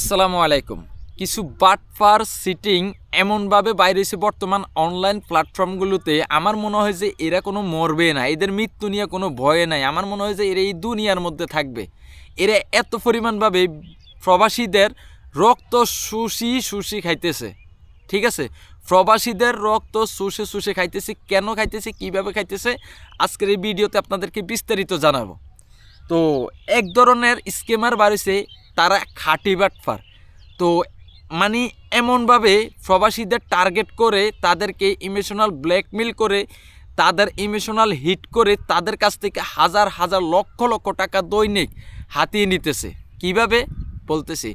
আসসালামু আলাইকুম। কিছু বাটফার সিটিং এমনভাবে বাইরে এসে বর্তমান অনলাইন প্ল্যাটফর্মগুলোতে আমার মনে হয় যে এরা কোনো মরবে না, এদের মৃত্যু নিয়ে কোনো ভয়ে নাই। আমার মনে হয় যে এরা এই দুনিয়ার মধ্যে থাকবে। এরা এত পরিমাণভাবে প্রবাসীদের রক্ত শুষি শুষি খাইতেছে, ঠিক আছে? প্রবাসীদের রক্ত শুষে শুষে খাইতেছে, কেন খাইতেছে, কীভাবে খাইতেছে? আজকের এই ভিডিওতে আপনাদেরকে বিস্তারিত জানাব। তো এক ধরনের স্কেমার বাড়িছে তারা খাটি বাটফার। তো মানে এমনভাবে প্রবাসীদের টার্গেট করে, তাদেরকে ইমোশনাল ব্ল্যাকমেল করে, তাদের ইমোশনাল হিট করে, তাদের কাছ থেকে হাজার হাজার, লক্ষ লক্ষ টাকা দৈনিক হাতিয়ে নিতেছে। কীভাবে? বলতেছি,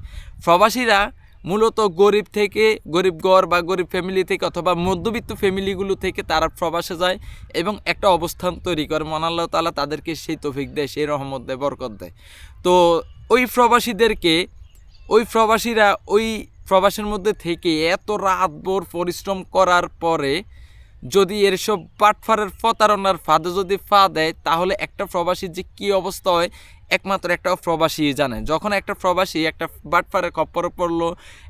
প্রবাসীরা মূলত গরিব থেকে, গরিব ঘর বা গরিব ফ্যামিলি থেকে অথবা মধ্যবিত্ত ফ্যামিলিগুলো থেকে তারা প্রবাসে যায় এবং একটা অবস্থান তৈরি করে। মনাল্লাহ তালা তাদেরকে সেই তফিক দেয়, সেই রহমত দেয়, বরকত দেয়। তো ওই প্রবাসীদেরকে, ওই প্রবাসীরা ওই প্রবাসের মধ্যে থেকে এত রাতভর পরিশ্রম করার পরে যদি এর সব পাটফারের প্রতারণার ফাঁদে যদি ফা দেয়, তাহলে একটা প্রবাসীর যে কী অবস্থা হয়, একমাত্র একটা প্রবাসী জানে। যখন একটা প্রবাসী একটা বাটফারের খপ্পরে পড়ল,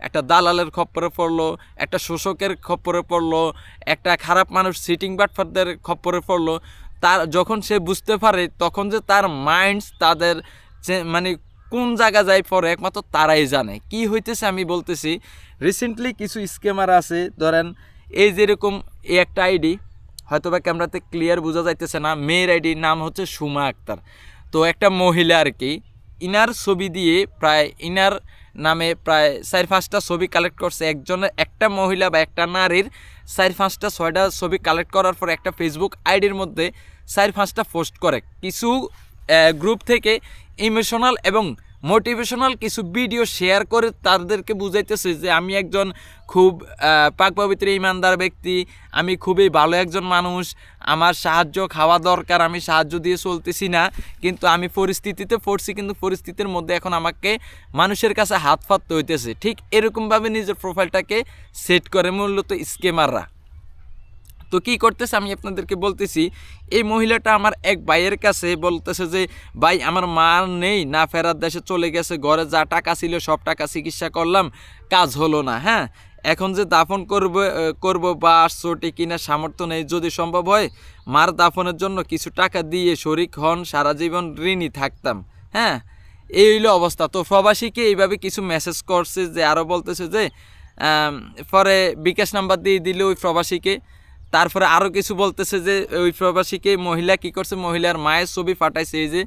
একটা দালালের খপ্পরে পড়ল, একটা শোষকের খপ্পরে পড়ল, একটা খারাপ মানুষ সিটিং বাটফারদের খপ্পরে পড়ল, তার যখন সে বুঝতে পারে, তখন যে তার মাইন্ডস তাদের মানে কোন জায়গা যায় পরে, একমাত্র তারাই জানে। কি হইতেছে আমি বলতেছি রিসেন্টলি কিছু স্কেমার আছে, ধরেন এই যেরকম এই একটা আইডি হয়তো বা ক্যামেরাতে ক্লিয়ার বোঝা যাইতেছে না। মেয়ের আইডির নাম হচ্ছে সুমা আক্তার। তো একটা মহিলা আর কি, ইনার ছবি দিয়ে প্রায়, ইনার নামে প্রায় চার পাঁচটা ছবি কালেক্ট করছে। একজনের, একটা মহিলা বা একটা নারীর চার পাঁচটা, ছয়টা ছবি কালেক্ট করার পর একটা ফেসবুক আইডির মধ্যে চার পাঁচটা পোস্ট করে। কিছু গ্রুপ থেকে ইমোশনাল এবং মোটিভেশনাল কিছু ভিডিও শেয়ার করে তাদেরকে বুঝাইতেছে যে আমি একজন খুব পাক পবিত্র ইমানদার ব্যক্তি, আমি খুবই ভালো একজন মানুষ, আমার সাহায্য খাওয়া দরকার, আমি সাহায্য দিয়ে চলতেছি না, কিন্তু আমি পরিস্থিতিতে পড়ছি, কিন্তু পরিস্থিতির মধ্যে এখন আমাকে মানুষের কাছে হাত ফাততে হইতেছে। ঠিক এরকমভাবে নিজের প্রোফাইলটাকে সেট করে মূলত স্কেমাররা তো কী করতেছে আমি আপনাদেরকে বলতেছি, এই মহিলাটা আমার এক ভাইয়ের কাছে বলতেছে যে, ভাই, আমার মা নেই, না ফেরার দেশে চলে গেছে, ঘরে যা টাকা ছিল সব টাকা চিকিৎসা করলাম, কাজ হলো না। হ্যাঁ এখন যে দাফন করব করব বা চটি কিনা সামর্থ্য নেই, যদি সম্ভব হয়, মার দাফনের জন্য কিছু টাকা দিয়ে শরিক হন, সারা জীবন ঋণী থাকতাম। হ্যাঁ এই হইল অবস্থা। তো প্রবাসীকে এইভাবে কিছু মেসেজ করছে যে আরও বলতেছে যে পরে বিকাশ নাম্বার দিয়ে দিল ওই প্রবাসীকে। তারপরে আরও কিছু বলতেছে যে, ওই প্রবাসীকে মহিলা কি করছে? মহিলার মায়ের ছবি ফাটাইছে। এই যে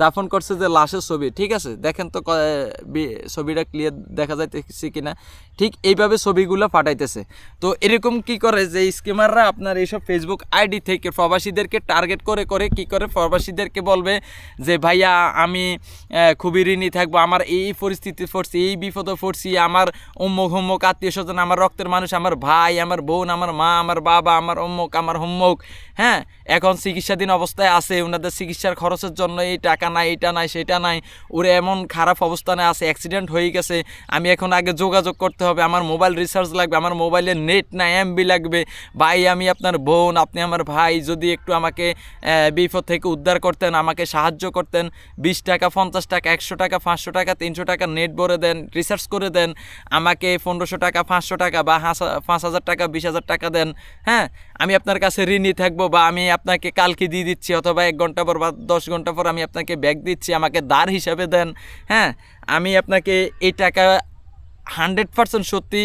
দাফন করছে যে লাশের ছবি। ঠিক আছে? দেখেন তো ছবিটা ক্লিয়ার দেখা যাইতেছে কিনা। ঠিক এইভাবে ছবিগুলো পাঠাইতেছে। তো এরকম কি করে যে স্কিমাররা আপনার এইসব ফেসবুক আইডি থেকে প্রবাসীদেরকে টার্গেট করে করে কি করে? প্রবাসীদেরকে বলবে যে, ভাইয়া, আমি খুবই ঋণী থাকব। আমার এই পরিস্থিতি পড়ছি, এই বিপদে পড়ছি। আমার অম্মক হোম্মক আত্মীয় স্বজন আমার রক্তের মানুষ, আমার ভাই, আমার বোন, আমার মা, আমার বাবা, আমার অম্মক আমার হোম্মক হ্যাঁ? এখন চিকিৎসাধীন অবস্থায় আছে। ওনাদের চিকিৎসার খরচের জন্য এই টাকা নাই, এটা নাই, সেটা নাই। ওরে এমন খারাপ অবস্থানে আছে অ্যাক্সিডেন্ট হয়ে গেছে। আমি এখন আগে যোগাযোগ করতে হবে, আমার মোবাইল রিচার্জ লাগবে, আমার মোবাইলে নেট না এমবি লাগবে। ভাই, আমি আপনার বোন, আপনি আমার ভাই, যদি একটু আমাকে বিপদ থেকে উদ্ধার করতেন, আমাকে সাহায্য করতেন, বিশ টাকা, পঞ্চাশ টাকা, একশো টাকা, পাঁচশো টাকা, তিনশো টাকা নেট ভরে দেন রিচার্জ করে দেন, আমাকে পনেরোশো টাকা, পাঁচশো টাকা বা পাঁচ হাজার টাকা, বিশ হাজার টাকা দেন হ্যাঁ? আমি আপনার কাছে ঋণী থাকব বা আমি আপনাকে কালকে দিয়ে দিচ্ছি অথবা এক ঘণ্টা পর বা দশ ঘণ্টা পর আমি আপনাকে ব্যাগ দিচ্ছি, আমাকে দার হিসাবে দেন। হ্যাঁ আমি আপনাকে এই টাকা হান্ড্রেড পার্সেন্ট সত্যি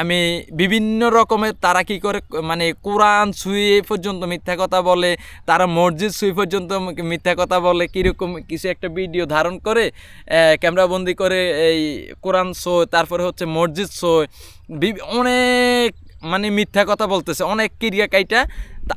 আমি বিভিন্ন রকমের তারা কি করে মানে কোরআন ছুঁয়ে পর্যন্ত মিথ্যা কথা বলে, তারা মসজিদ ছুঁয়ে পর্যন্ত মিথ্যা কথা বলে, কীরকম কিছু একটা ভিডিও ধারণ করে ক্যামেরাবন্দি করে এই কোরআন শো তারপরে হচ্ছে মসজিদ শো অনেক মানে মিথ্যা কথা বলতেছে, অনেক ক্রিয়া কাইটা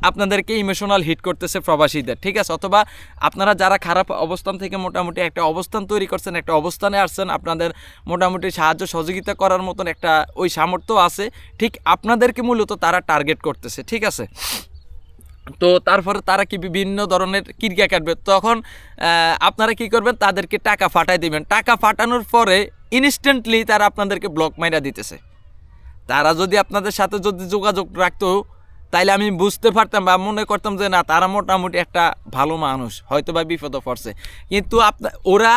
আপনাদেরকে ইমোশনাল হিট করতেছে প্রবাসীদের, ঠিক আছে? অথবা আপনারা যারা খারাপ অবস্থান থেকে মোটামুটি একটা অবস্থান তৈরি করছেন, একটা অবস্থানে আসছেন, আপনাদের মোটামুটি সাহায্য সহযোগিতা করার মতন একটা ওই সামর্থ্য আছে, ঠিক আপনাদেরকে মূলত তারা টার্গেট করতেছে, ঠিক আছে? তো তারপরে তারা কি বিভিন্ন ধরনের কিরকা কাটবে? তখন আপনারা কি করবেন? তাদেরকে টাকা ফাটাই দিবেন। টাকা ফাটানোর পরে ইনস্ট্যান্টলি তারা আপনাদেরকে ব্লক মাইরা দিতেছে। তারা যদি আপনাদের সাথে যদি যোগাযোগ রাখতো, তাইলে আমি বুঝতে পারতাম বা মনে করতাম যে, না, তারা মোটামুটি একটা ভালো মানুষ হয়তো বা বিপদে পড়ছে। কিন্তু আপনার ওরা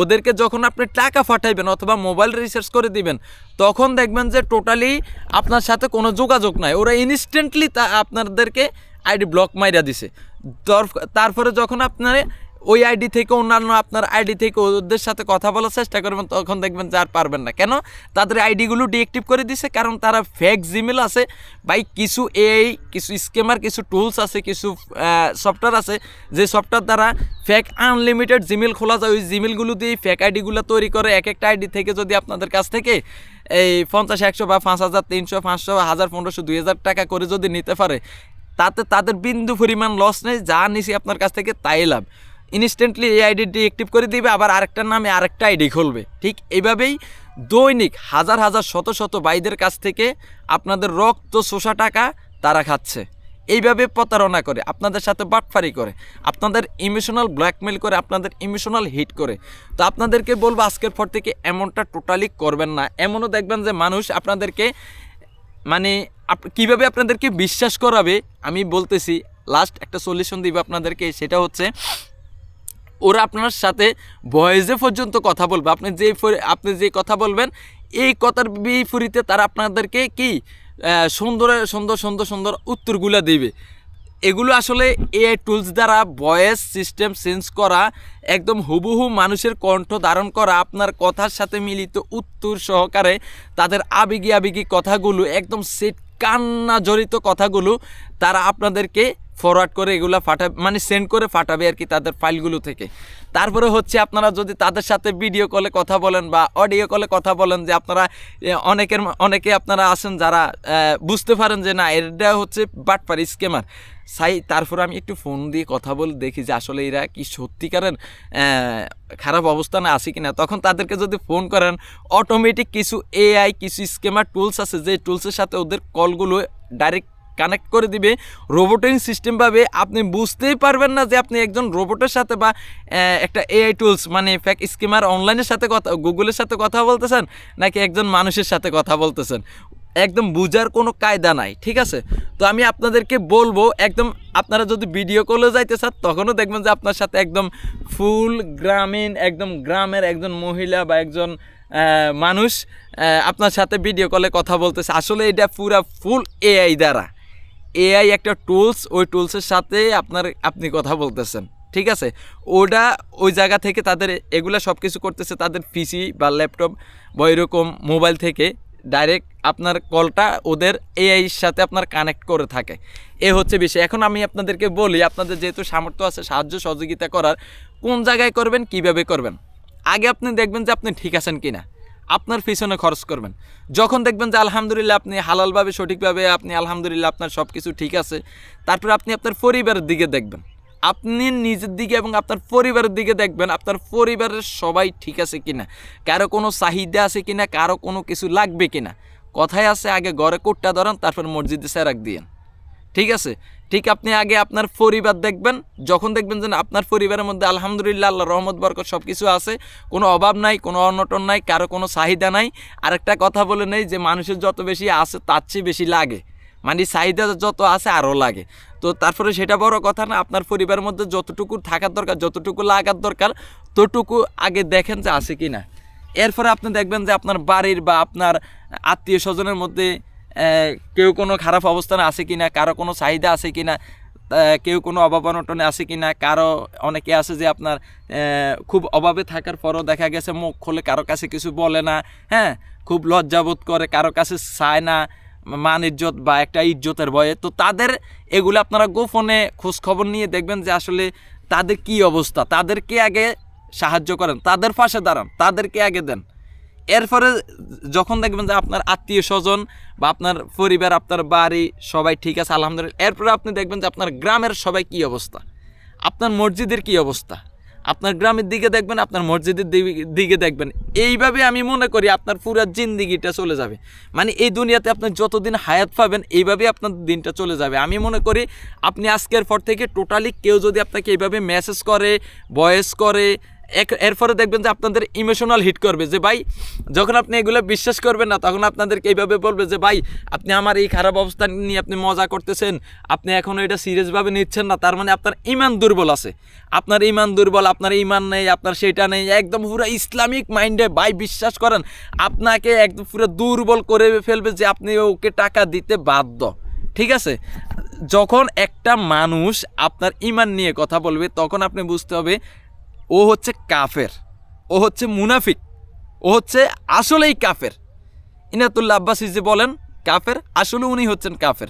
ওদেরকে যখন আপনি টাকা পাঠাইবেন অথবা মোবাইল রিচার্জ করে দিবেন, তখন দেখবেন যে, টোটালি আপনার সাথে কোনো যোগাযোগ নাই। ওরা ইনস্ট্যান্টলি তা, আপনাদেরকে আইডি ব্লক মাইরা দিছে। তারপরে যখন আপনার ওই আইডি থেকে অন্যান্য আপনার আইডি থেকে ওদের সাথে কথা বলার চেষ্টা করবেন, তখন দেখবেন যে আর পারবেন না। কেন? তাদের আইডিগুলো ডিএক্টিভ করে দিছে, কারণ তারা ফেক জিমেল আছে। বাই কিছু এআই কিছু স্কেমার কিছু টুলস আছে, কিছু সফটওয়্যার আছে, যে সফটওয়্যার দ্বারা ফেক আনলিমিটেড জিমেল খোলা যায়। ওই জিমেলগুলো দিয়ে ফেক আইডিগুলো তৈরি করে এক একটা আইডি থেকে যদি আপনাদের কাছ থেকে এই পঞ্চাশ, একশো বা পাঁচ হাজার, তিনশো, পাঁচশো, হাজার, পনেরোশো, দুই হাজার টাকা করে যদি নিতে পারে, তাতে তাদের বিন্দু পরিমাণ লস নেই, যা নিছি আপনার কাছ থেকে, তাই লাভ। ইনস্ট্যান্টলি এই আইডিটি অ্যাক্টিভ করে দিবে, আবার আরেকটার নামে আরেকটা আইডি খুলবে। ঠিক এইভাবেই দৈনিক হাজার হাজার শত শত বাইদের কাছ থেকে আপনাদের রক্ত, শোষা টাকা তারা খাচ্ছে। এইভাবে প্রতারণা করে, আপনাদের সাথে বাটফারি করে, আপনাদের ইমোশনাল ব্ল্যাকমেল করে, আপনাদের ইমোশনাল হিট করে। তো আপনাদেরকে বলব, আজকের পর থেকে এমনটা টোটালি করবেন না। এমনও দেখবেন যে মানুষ আপনাদেরকে মানে কীভাবে আপনাদেরকে বিশ্বাস করাবে, আমি বলতেছি লাস্ট একটা সলিউশন দিব আপনাদেরকে, সেটা হচ্ছে ওরা আপনার সাথে ভয়েসে পর্যন্ত কথা বলবে। আপনি যে আপনি যে কথা বলবেন, এই কথার বিপরীতে তারা আপনাদেরকে কি সুন্দর সুন্দর সুন্দর সুন্দর উত্তরগুলো দেবে। এগুলো আসলে এআই টুলস দ্বারা ভয়েস সিস্টেম চেঞ্জ করা, একদম হুবহু মানুষের কণ্ঠ ধারণ করা, আপনার কথার সাথে মিলিত উত্তর সহকারে তাদের আবেগী আবেগী কথাগুলো, একদম সেট কান্না জড়িত কথাগুলো তারা আপনাদেরকে ফরওয়ার্ড করে এগুলো ফাটা মানে সেন্ড করে ফাটাবে আর কি তাদের ফাইলগুলো থেকে। তারপরে হচ্ছে আপনারা যদি তাদের সাথে ভিডিও কলে কথা বলেন বা অডিও কলে কথা বলেন যে আপনারা অনেকের অনেকে আপনারা আসেন যারা বুঝতে পারেন যে না, এটা হচ্ছে বাটপার স্কেমার সাই, তারপরে আমি একটু ফোন দিয়ে কথা বলে দেখি যে আসলে এরা কি সত্যিকারের খারাপ অবস্থানে আসে কি না তখন তাদেরকে যদি ফোন করেন অটোমেটিক কিছু এআই কিছু স্কেমার টুলস আছে, যে টুলসের সাথে ওদের কলগুলো ডাইরেক্ট কানেক্ট করে দিবে। রোবোটিং সিস্টেম পাবে আপনি বুঝতেই পারবেন না যে আপনি একজন রোবটের সাথে বা একটা এআই টুলস মানে ফ্যাক স্কিমার অনলাইনের সাথে কথা গুগলের সাথে কথা বলতেছেন, নাকি একজন মানুষের সাথে কথা বলতেছেন? একদম বুঝার কোনো কায়দা নাই, ঠিক আছে? তো আমি আপনাদেরকে বলব, একদম আপনারা যদি ভিডিও কলে যাইতে চান, তখনও দেখবেন যে আপনার সাথে একদম ফুল গ্রামীণ, একদম গ্রামের একজন মহিলা বা একজন মানুষ আপনার সাথে ভিডিও কলে কথা বলতেছে। আসলে এটা পুরা ফুল এআই দ্বারা। এআই একটা টুলস, ওই টুলসের সাথে আপনার, আপনি কথা বলতেছেন, ঠিক আছে? ওটা ওই জায়গা থেকে তাদের এগুলা সব কিছু করতেছে, তাদের পিসি বা ল্যাপটপ বা এরকম মোবাইল থেকে ডাইরেক্ট আপনার কলটা ওদের এআইয়ের সাথে আপনার কানেক্ট করে থাকে। এ হচ্ছে বিষয়। এখন আমি আপনাদেরকে বলি, আপনাদের যেহেতু সামর্থ্য আছে, সাহায্য সহযোগিতা করার, কোন জায়গায় করবেন, কীভাবে করবেন? আগে আপনি দেখবেন যে আপনি ঠিক আছেন কিনা। আপনার পিছনে খরচ করবেন। যখন দেখবেন যে আলহামদুলিল্লাহ আপনি হালালভাবে, সঠিকভাবে আপনি আলহামদুলিল্লাহ আপনার সব কিছু ঠিক আছে, তারপর আপনি আপনার পরিবারের দিকে দেখবেন। আপনি নিজের দিকে এবং আপনার পরিবারের দিকে দেখবেন, আপনার পরিবারের সবাই ঠিক আছে কিনা, কারও কোনো চাহিদা আছে কিনা, কারও কোনো কিছু লাগবে কিনা। কথায় আছে, আগে ঘরে কোটটা ধরেন, তারপর মসজিদে সেরাক দিয়েন। ঠিক আছে? ঠিক আপনি আগে আপনার পরিবার দেখবেন, যখন দেখবেন যে আপনার পরিবারের মধ্যে আলহামদুলিল্লাহ আল্লাহ রহমত, বরকত সব কিছু আছে, কোনো অভাব নাই, কোনো অনটন নাই, কারও কোনো চাহিদা নাই। আরেকটা কথা বলে নেই যে, মানুষের যত বেশি আছে, তার চেয়ে বেশি লাগে। মানে চাহিদা যত আছে, আরও লাগে। তো তারপরে সেটা বড় কথা না, আপনার পরিবারের মধ্যে যতটুকু থাকার দরকার, যতটুকু লাগার দরকার, ততটুকু আগে দেখেন যে আছে কি না এরপরে আপনি দেখবেন যে, আপনার বাড়ির বা আপনার আত্মীয় স্বজনের মধ্যে কেউ কোনো খারাপ অবস্থানে আছে কিনা কারও কোনো চাহিদা আছে কিনা আহ, কেউ কোনো অভাব অনটনে আছে কিনা কারও অনেকে আছে যে আপনার খুব অভাবে থাকার পরও দেখা গেছে মুখ খোলে কারও কাছে কিছু বলে না হ্যাঁ? খুব লজ্জাবোধ করে কারও কাছে চায় না মান ইজ্জত বা একটা ইজ্জতের ভয়ে। তো তাদের এগুলো আপনারা গোপনে খবর নিয়ে দেখবেন যে আসলে তাদের কি অবস্থা তাদেরকে আগে সাহায্য করেন তাদের পাশে দাঁড়ান তাদেরকে আগে দেন। এরপরে যখন দেখবেন যে আপনার আত্মীয় স্বজন বা আপনার পরিবার, আপনার বাড়ি সবাই ঠিক আছে, আলহামদুলিল্লাহ। এরপরে আপনি দেখবেন যে আপনার গ্রামের সবাই কি অবস্থা? আপনার মসজিদের কি অবস্থা? আপনার গ্রামের দিকে দেখবেন, আপনার মসজিদের দিকে- দেখবেন। এইভাবে আমি মনে করি আপনার পুরো জিন্দিগিটা চলে যাবে। মানে এই দুনিয়াতে আপনি যতদিন হায়াত পাবেন এইভাবে আপনার দিনটা চলে যাবে। আমি মনে করি আপনি আজকের পর থেকে টোটালি কেউ যদি আপনাকে এইভাবে মেসেজ করে ভয়েস করে এরপরে দেখবেন যে আপনাদের ইমোশনাল হিট করবে যে, ভাই, যখন আপনি এগুলো বিশ্বাস করবেন না, তখন আপনাদেরকে এইভাবে বলবে যে, ভাই, আপনি আমার এই খারাপ অবস্থা নিয়ে আপনি মজা করতেছেন, আপনি এখনও এটা সিরিয়াসভাবে নিচ্ছেন না। তার মানে আপনার ইমান দুর্বল আছে। আপনার ইমান দুর্বল, আপনার ইমান নেই, আপনার সেটা নেই, একদম পুরো ইসলামিক মাইন্ডে ভাই বিশ্বাস করেন, আপনাকে একদম পুরো দুর্বল করে ফেলবে যে, আপনি ওকে টাকা দিতে বাধ্য। ঠিক আছে? যখন একটা মানুষ আপনার ইমান নিয়ে কথা বলবে, তখন আপনি বুঝতে হবে ও হচ্ছে কাফের, ও হচ্ছে মুনাফিক, ও হচ্ছে আসলেই কাফের। ইনাতুল্লা আব্বাস যে বলেন, কাফের, আসলে উনি হচ্ছেন কাফের।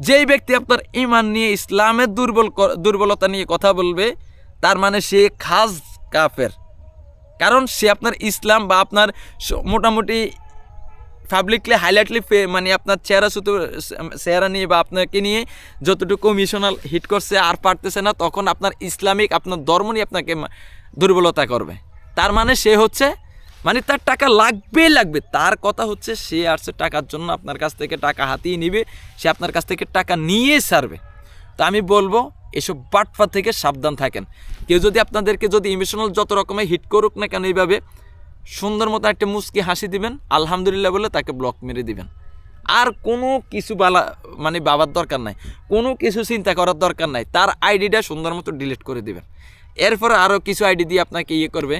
যেই ব্যক্তি আপনার ইমান নিয়ে, ইসলামের দুর্বল দুর্বলতা নিয়ে কথা বলবে, তার মানে সে খাস কাফের। কারণ সে আপনার ইসলাম বা আপনার মোটামুটি পাবলিকলি হাইলাইটলি মানে আপনার চেহারা শুধু চেহারা নিয়ে বা আপনাকে নিয়ে যতটুকু মিশনাল হিট করছে আর পারতেছে না, তখন আপনার ইসলামিক, আপনার ধর্ম নিয়ে আপনাকে দুর্বলতা করবে। তার মানে সে হচ্ছে মানে তার টাকা লাগবে লাগবে। তার কথা হচ্ছে, সে আসছে টাকার জন্য আপনার কাছ থেকে টাকা হাতিয়ে নিবে, সে আপনার কাছ থেকে টাকা নিয়ে সারবে। তো আমি বলব, এসব বাটফা থেকে সাবধান থাকেন। কেউ যদি আপনাদেরকে যদি ইমোশনাল যত রকমের হিট করুক না কেন এইভাবে সুন্দর মতো একটা মুস্কি হাসি দিবেন, আলহামদুলিল্লাহ বলে তাকে ব্লক মেরে দিবেন। আর কোনো কিছু বালা মানে বাবার দরকার নাই। কোনো কিছু চিন্তা করার দরকার নাই। তার আইডিটা সুন্দর মতো ডিলিট করে দিবেন। এরপরে আরও কিছু আইডি দিয়ে আপনাকে ইয়ে করবে।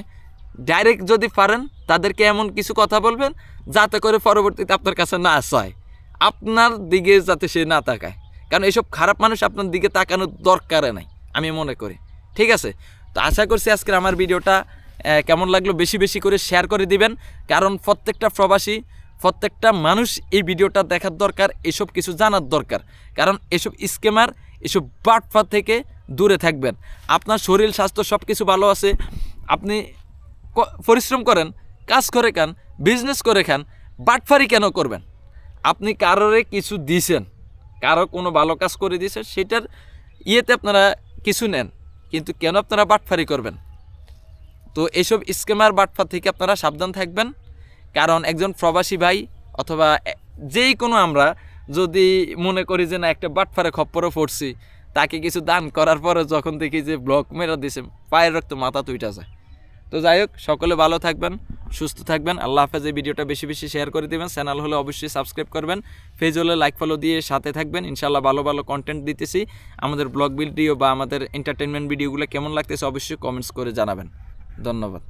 ডাইরেক্ট যদি পারেন, তাদেরকে এমন কিছু কথা বলবেন, যাতে করে পরবর্তীতে আপনার কাছে না চায়। আপনার দিকে যাতে সে না তাকায়। কারণ এসব খারাপ মানুষ আপনার দিকে তাকানোর দরকারে নাই, আমি মনে করি। ঠিক আছে? তো আশা করছি আজকের আমার ভিডিওটা কেমন লাগল বেশি বেশি করে শেয়ার করে দিবেন। কারণ প্রত্যেকটা প্রবাসী, প্রত্যেকটা মানুষ এই ভিডিওটা দেখার দরকার, এসব কিছু জানার দরকার। কারণ এসব স্কেমার এসব বাটফা থেকে দূরে থাকবেন। আপনার শরীর, স্বাস্থ্য সব কিছু ভালো আছে, আপনি পরিশ্রম করেন, কাজ করে খান বিজনেস করে খান, বাটফারি কেন করবেন? আপনি কারোরে কিছু দিছেন, কারও কোনো ভালো কাজ করে দিয়েছেন সেটার ইয়েতে আপনারা কিছু নেন, কিন্তু কেন আপনারা বাটফারি করবেন? তো এইসব স্কেমার বাটফা থেকে আপনারা সাবধান থাকবেন। কারণ একজন প্রবাসী ভাই অথবা যেই কোনো আমরা যদি মনে করি যে না, একটা বাটফারে খপ্পরও পড়ছি, তাকে কিছু দান করার পরে যখন দেখি যে ব্লক মেরা দিছে, পায়ের রক্ত মাথা তুইটা যায়। তো যাই হোক, সকলে ভালো থাকবেন, সুস্থ থাকবেন। আল্লাহ হাফেজ, এই ভিডিওটা বেশি বেশি শেয়ার করে দেবেন। চ্যানেল হলে অবশ্যই সাবস্ক্রাইব করবেন। পেজ হলে লাইক ফলো দিয়ে সাথে থাকবেন। ইনশাল্লাহ ভালো ভালো কন্টেন্ট দিতেছি। আমাদের ব্লগ ভিডিও বা আমাদের এন্টারটেনমেন্ট ভিডিওগুলো কেমন লাগতেছে অবশ্যই কমেন্টস করে জানাবেন। ধন্যবাদ।